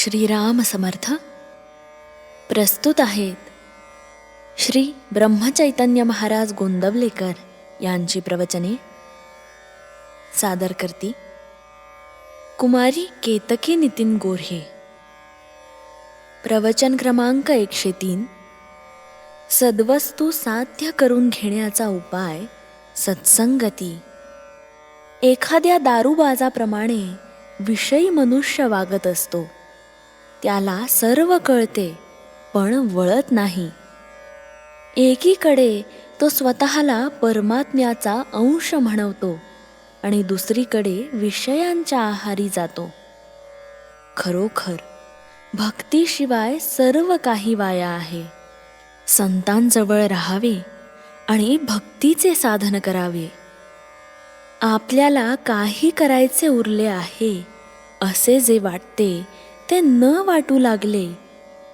श्रीराम समर्थ प्रस्तुत आहेत श्री ब्रह्मचैतन्य महाराज गोंदवलेकर यांची प्रवचने. सादर करती कुमारी केतकी नितीन गोर्हे. प्रवचन क्रमांक एकशे तीन. सद्वस्तू साध्य करून घेण्याचा उपाय सत्संगती. एखाद्या दारूबाजाप्रमाणे विषयी मनुष्य वागत असतो. त्याला सर्व कळते पण वळत नाही. एकीकडे तो स्वतःला परमात्म्याचा अंश म्हणवतो आणि दुसरीकडे विषयांच्या आहारी जातो. खरोखर भक्तीशिवाय सर्व काही वाया आहे. संतांजवळ राहावे आणि भक्तीचे साधन करावे. आपल्याला काही करायचे उरले आहे असे जे वाटते ते न वाटू लागले.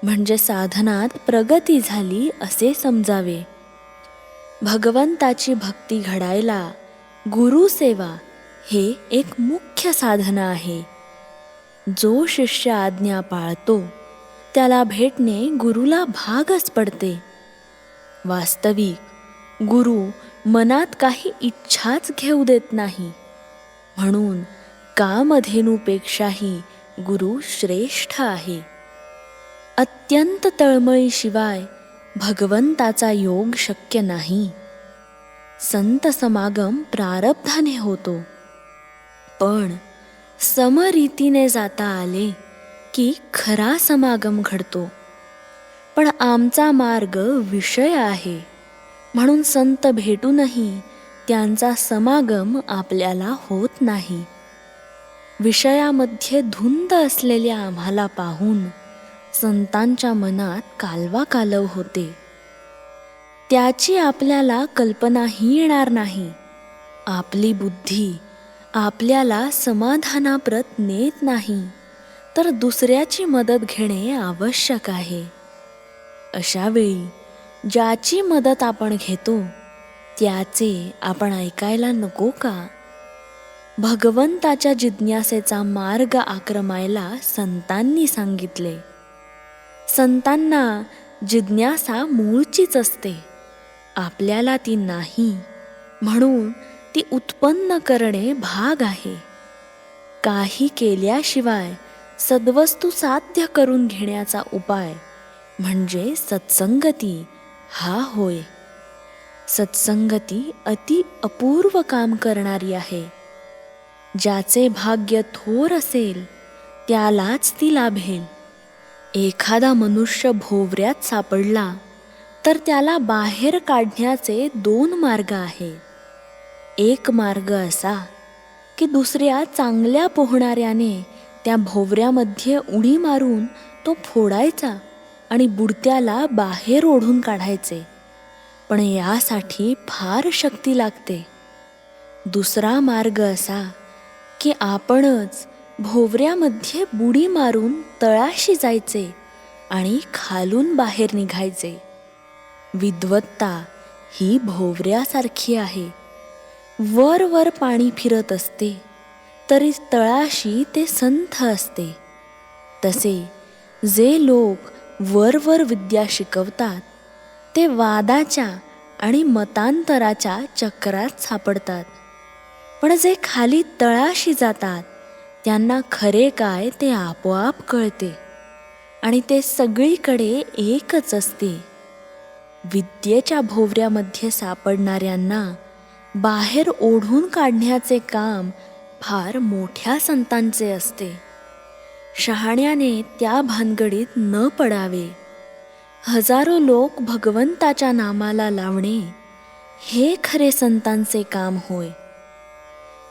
म्हणजे साधनात प्रगती झाली असे समजावे. भगवंताची भक्ती घडायला गुरुसेवा हे एक मुख्य साधन आहे. जो शिष्य आज्ञा पाळतो त्याला भेटणे गुरुला भागच पडते. वास्तविक गुरु मनात काही इच्छाच घेऊ देत नाही. म्हणून कामधेनूपेक्षाही गुरु श्रेष्ठ आहे. अत्यंत तळमळीशिवाय भगवंताचा योग शक्य नाही. संत समागम प्रारब्धाने होतो. पण समरीतीने जाता आले की खरा समागम घडतो. पण आमचा मार्ग विषय आहे. म्हणून संत भेटूनही त्यांचा समागम आपल्याला होत नाही. विषयामध्ये धुंद असलेल्या आम्हाला पाहून संतांच्या मनात कालवा कालव होते. त्याची आपल्याला कल्पनाही येणार नाही. आपली बुद्धी आपल्याला समाधानाप्रत नेत नाही तर दुसऱ्याची मदत घेणे आवश्यक आहे. अशा वेळी ज्याची मदत आपण घेतो त्याचे आपण ऐकायला नको का? भगवंताच्या जिज्ञासेचा मार्ग आक्रमायला संतांनी सांगितले. संतांना जिज्ञासा मूळचीच असते. आपल्याला ती नाही म्हणून ती उत्पन्न करणे भाग आहे. काही केल्याशिवाय सद्वस्तू साध्य करून घेण्याचा उपाय म्हणजे सत्संगती हा होय. सत्संगती अति अपूर्व काम करणारी आहे. ज्याचे भाग्य थोर असेल त्यालाच ती लाभेल. एखादा मनुष्य भोवऱ्यात सापडला तर त्याला बाहेर काढण्याचे दोन मार्ग आहेत. एक मार्ग असा की दुसऱ्या चांगल्या पोहणाऱ्याने त्या भोवऱ्यामध्ये उडी मारून तो फोडायचा आणि बुडत्याला बाहेर ओढून काढायचे. पण यासाठी फार शक्ती लागते. दुसरा मार्ग असा की आपणच भोवऱ्यामध्ये बुडी मारून तळाशी जायचे आणि खालून बाहेर निघायचे. विद्वत्ता ही भोवऱ्यासारखी आहे. वर वर पाणी फिरत असते तरी तळाशी ते संथ असते. तसे जे लोक वर वर विद्या शिकवतात ते वादाच्या आणि मतांतराच्या चक्रात सापडतात. पण जे खाली तळाशी जातात त्यांना खरे काय ते आपोआप कळते. आणि ते सगळीकडे एकच असते. विद्येच्या भोवऱ्यामध्ये सापडणाऱ्यांना बाहेर ओढून काढण्याचे काम फार मोठ्या संतांचे असते. शहाण्याने त्या भानगडीत न पडावे. हजारो लोक भगवंताच्या नामाला लावणे हे खरे संतांचे काम होय.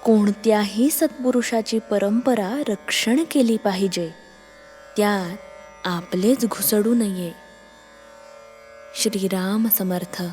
कोणत्याही सत्पुरुषाची परंपरा रक्षण केली पाहिजे. त्यात आपलेच घुसडू नये. श्रीराम समर्थ.